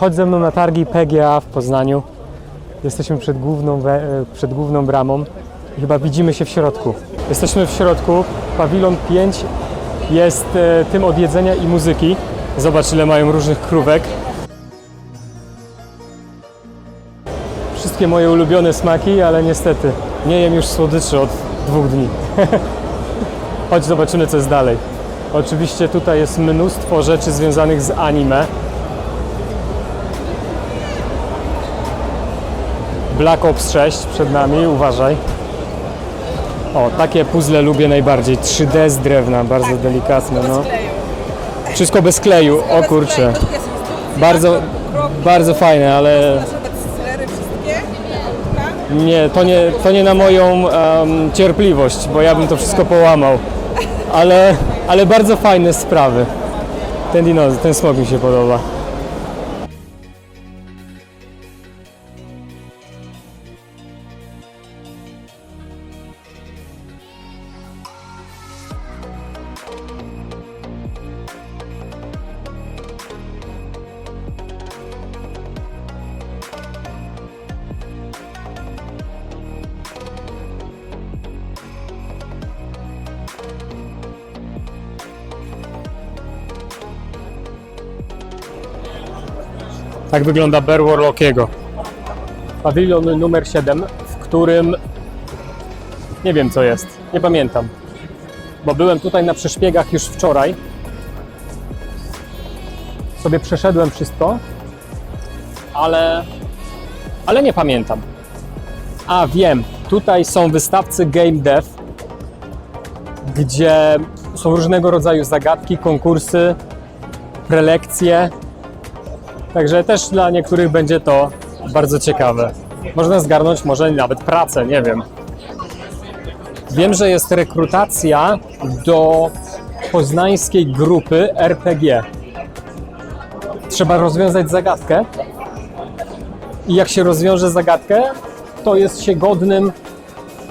Chodź ze mną na targi PGA w Poznaniu. Jesteśmy przed główną, e, przed główną bramą chyba widzimy się w środku. Jesteśmy w środku. Pawilon 5 jest e, tym od jedzenia i muzyki. Zobacz ile mają różnych krówek. Wszystkie moje ulubione smaki, ale niestety nie jem już słodyczy od dwóch dni. Chodź zobaczymy co jest dalej. Oczywiście tutaj jest mnóstwo rzeczy związanych z anime. Black Ops 6 przed nami, uważaj. O, takie puzzle lubię najbardziej. 3D z drewna, bardzo delikatne, no. Wszystko bez kleju, o kurczę. Bardzo, bardzo fajne, ale? Tak? nie, to nie, to nie na moją em, cierpliwość, bo ja bym to wszystko połamał. Ale, ale bardzo fajne sprawy. Ten dinozaur, ten smok mi się podoba. Tak wygląda Bear Warlockiego. Pawilon numer 7, w którym nie wiem co jest, nie pamiętam. Bo byłem tutaj na przeszpiegach już wczoraj. Sobie przeszedłem wszystko, ale, ale nie pamiętam. A wiem, tutaj są wystawcy Game Dev, gdzie są różnego rodzaju zagadki, konkursy, prelekcje, Także też dla niektórych będzie to bardzo ciekawe. Można zgarnąć może nawet pracę, nie wiem. Wiem, że jest rekrutacja do poznańskiej grupy RPG. Trzeba rozwiązać zagadkę. I jak się rozwiąże zagadkę, to jest się godnym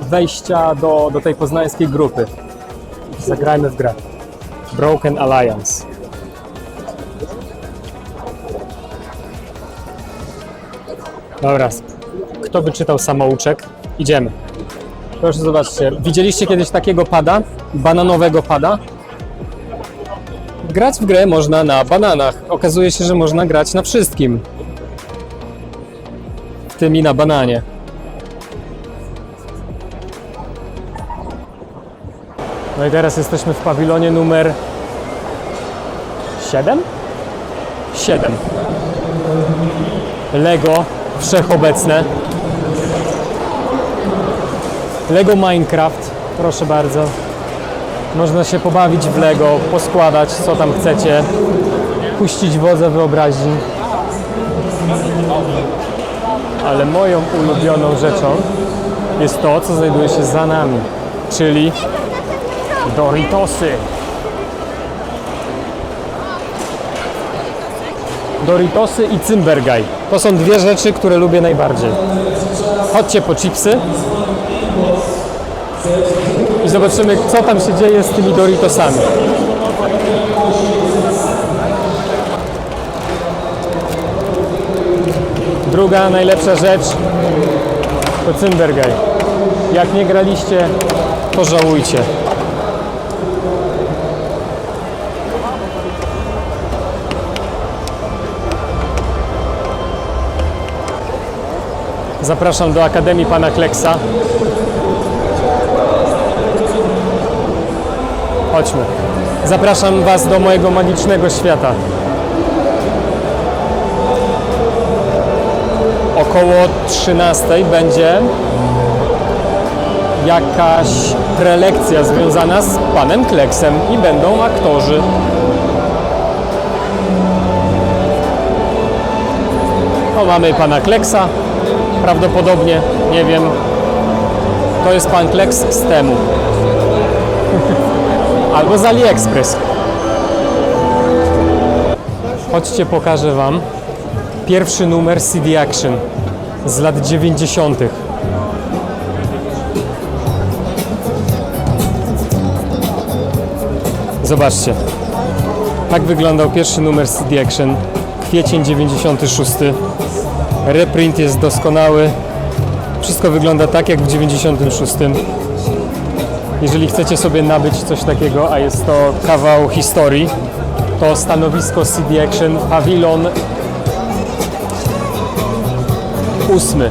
wejścia do, do tej poznańskiej grupy. Zagrajmy w grę. Broken Alliance. Dobra. Kto by czytał samouczek? Idziemy. Proszę zobaczcie. Widzieliście kiedyś takiego pada? Bananowego pada? Grać w grę można na bananach. Okazuje się, że można grać na wszystkim. W tym i na bananie. No i teraz jesteśmy w pawilonie numer 7? 7. Lego wszechobecne. Lego Minecraft, proszę bardzo. Można się pobawić w Lego, poskładać co tam chcecie, puścić wodze wyobraźni. Ale moją ulubioną rzeczą jest to, co znajduje się za nami, czyli Doritosy. Doritosy i Cymbergaj. To są dwie rzeczy, które lubię najbardziej. Chodźcie po chipsy i zobaczymy, co tam się dzieje z tymi Doritosami. Druga najlepsza rzecz to Cymbergaj. Jak nie graliście, to Zapraszam do Akademii Pana Kleksa. Chodźmy. Zapraszam Was do mojego magicznego świata. Około 13 będzie jakaś prelekcja związana z Panem Kleksem i będą aktorzy. O, mamy Pana Kleksa, prawdopodobnie, nie wiem. To jest Pan Kleks z temu. Albo z AliExpress. Chodźcie, pokażę Wam pierwszy numer CD Action z lat 90. Zobaczcie. Tak wyglądał pierwszy numer CD Action kwiecień 96. Reprint jest doskonały. Wszystko wygląda tak jak w 96. Jeżeli chcecie sobie nabyć coś takiego, a jest to kawał historii, to stanowisko CD Action Pawilon 8.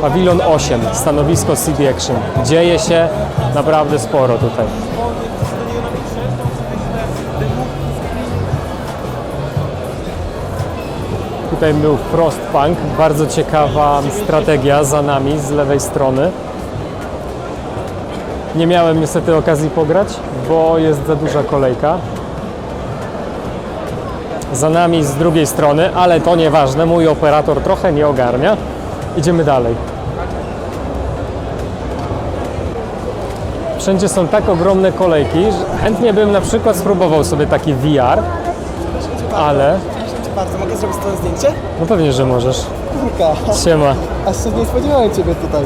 Pawilon 8, stanowisko CD Action. Dzieje się naprawdę sporo tutaj. Tutaj był Frostpunk, bardzo ciekawa strategia za nami z lewej strony. Nie miałem niestety okazji pograć, bo jest za duża kolejka. Za nami z drugiej strony, ale to nieważne, mój operator trochę nie ogarnia. Idziemy dalej. Wszędzie są tak ogromne kolejki, że chętnie bym na przykład spróbował sobie taki VR, ale Bardzo, mogę zrobić tobą zdjęcie? no pewnie, że możesz. Kurka, Siema, aż się nie spodziewałem Ciebie tutaj.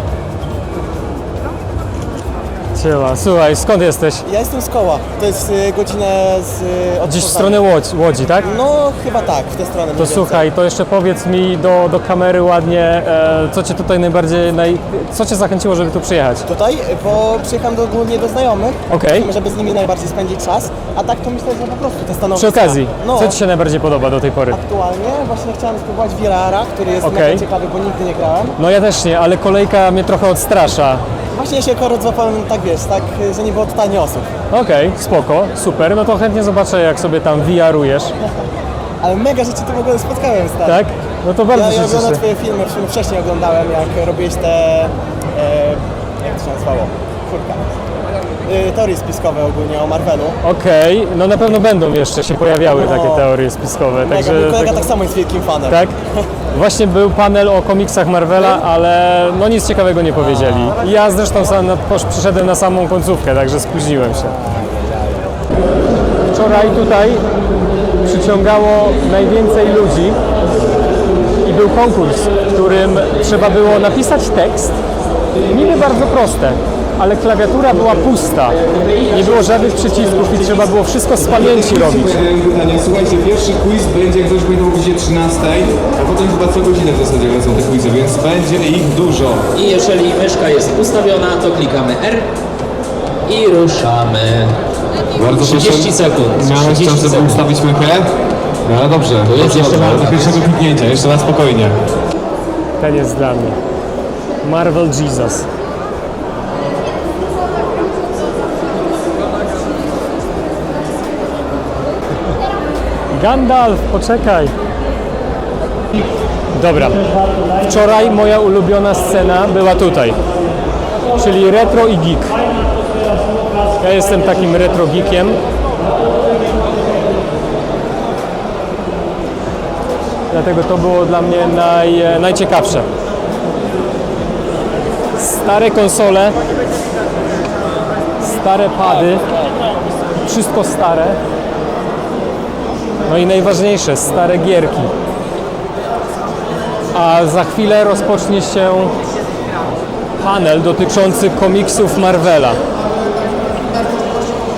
Siema. Słuchaj, skąd jesteś? Ja jestem z koła, to jest y, godzinę z... Y, od Gdzieś w Poznania. stronę Łodzi, Łodzi tak? No, chyba tak, w tę stronę. To słuchaj, to jeszcze powiedz mi do, do kamery ładnie, e, co cię tutaj najbardziej, naj, co cię zachęciło, żeby tu przyjechać? Tutaj, y, bo przyjechałem do, ogólnie do znajomych, Okej. żeby z nimi najbardziej spędzić czas, a tak to myślę, że po prostu te stanowiska. Przy okazji, no, co ci się najbardziej podoba do tej pory? aktualnie właśnie chciałem spróbować VR-a, który jest Okej. mega ciekawy, bo nigdy nie grałem. No ja też nie, ale kolejka mnie trochę odstrasza. Właśnie się akurat złapałem, tak wiesz, tak, że nie było totalnie osób. Okej, spoko, super, no to chętnie zobaczę jak sobie tam VR-ujesz, Ale mega rzeczy tu w ogóle spotkałem, stary. tak? No to bardzo Ja, się ja oglądam cieszę. Twoje filmy, w sumie wcześniej oglądałem, jak robiłeś te... E, jak to się nazywało? Kurka. E, teorie spiskowe ogólnie o Marvelu. Okej, no na pewno będą jeszcze się pojawiały takie teorie spiskowe, Mega, także... mój kolega tak- tak samo jest wielkim fanem. Tak? Właśnie był panel o komiksach Marvela, ale no nic ciekawego nie powiedzieli. Ja zresztą sam na, posz, przyszedłem na samą końcówkę, także spóźniłem się. Wczoraj tutaj przyciągało najwięcej ludzi i był konkurs, w którym trzeba było napisać tekst, niby bardzo proste, ale klawiatura była pusta. Nie było żadnych przycisków i trzeba było wszystko z pamięci robić. Słuchajcie, pierwszy quiz będzie, jak ktoś będzie o godzinie 13, a potem chyba co godzinę w zasadzie lecą te quizy, więc będzie ich dużo. I jeżeli myszka jest ustawiona, to klikamy R i ruszamy. Bardzo 30 sekund. Miałeś 30 czas, żeby sekund. ustawić mychę? No ale dobrze, To jest dobrze, jeszcze dobrze, do pierwszego kliknięcia, jeszcze na spokojnie. Ten jest dla mnie. Marvel Jesus. Gandalf, poczekaj. Dobra. Wczoraj moja ulubiona scena była tutaj. Czyli retro i geek. Ja jestem takim retro geekiem. Dlatego to było dla mnie naj, najciekawsze. Stare konsole, stare pady, wszystko stare. No i najważniejsze, stare gierki. A za chwilę rozpocznie się panel dotyczący komiksów Marvela.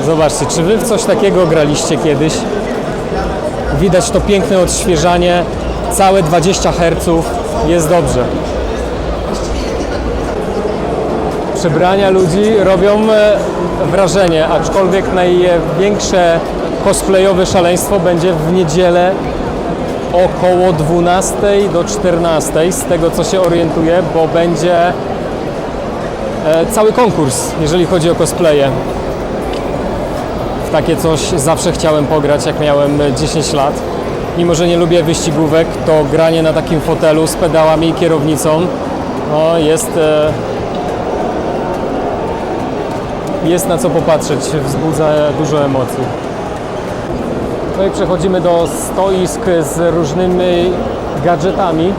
Zobaczcie, czy wy w coś takiego graliście kiedyś? Widać to piękne odświeżanie, całe 20 Hz, jest dobrze. Przebrania ludzi robią e, wrażenie, aczkolwiek największe cosplayowe szaleństwo będzie w niedzielę około 12 do 14, z tego co się orientuję, bo będzie e, cały konkurs, jeżeli chodzi o cosplaye. W takie coś zawsze chciałem pograć, jak miałem 10 lat. Mimo, że nie lubię wyścigówek, to granie na takim fotelu z pedałami i kierownicą no, jest, e, jest na co popatrzeć, wzbudza dużo emocji. No i przechodzimy do stoisk z różnymi gadżetami.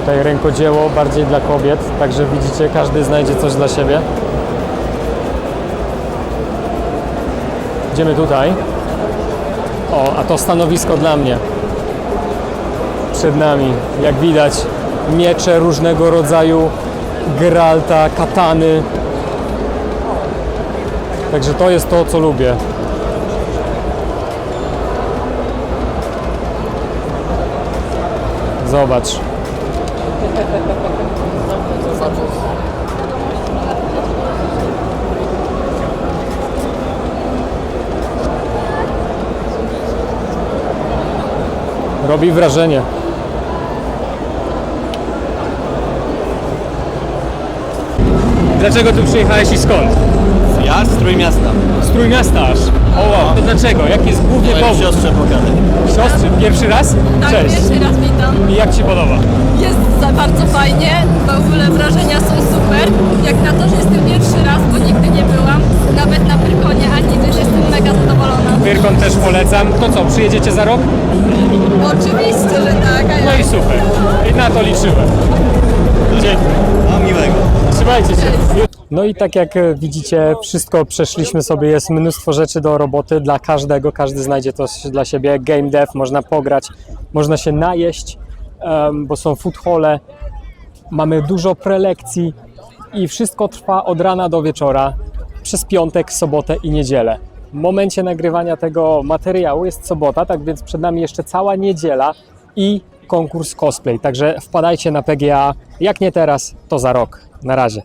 Tutaj rękodzieło bardziej dla kobiet, także widzicie, każdy znajdzie coś dla siebie. Idziemy tutaj. O, a to stanowisko dla mnie. Przed nami, jak widać, miecze różnego rodzaju, Geralta, katany. Także to jest to, co lubię. Zobacz. Robi wrażenie. Dlaczego tu przyjechałeś i skąd? Ja z Trójmiasta. Z Trójmiasta aż. O wow, to dlaczego? Jaki jest główny powód? siostrze pokażę. Siostry, pierwszy raz? Tak, Cześć. pierwszy raz witam. I jak Ci podoba? Jest za bardzo fajnie, w ogóle wrażenia są super. Jak na to, że jestem pierwszy raz, bo nigdy nie byłam, nawet na Pyrkonie, ani też jestem mega zadowolona. Wyrkon też polecam. To co, przyjedziecie za rok? Oczywiście, że tak. a No jak? i super. I na to liczyłem. Dzięki. No miłego. Trzymajcie się. No i tak jak e, widzicie, wszystko przeszliśmy sobie, jest mnóstwo rzeczy do roboty dla każdego, każdy znajdzie to dla siebie. Game dev, można pograć, można się najeść, bo są food hole, mamy dużo prelekcji i wszystko trwa od rana do wieczora przez piątek, sobotę i niedzielę. W momencie nagrywania tego materiału jest sobota, tak więc przed nami jeszcze cała niedziela i konkurs cosplay. Także wpadajcie na PGA. Jak nie teraz, to za rok. Na razie.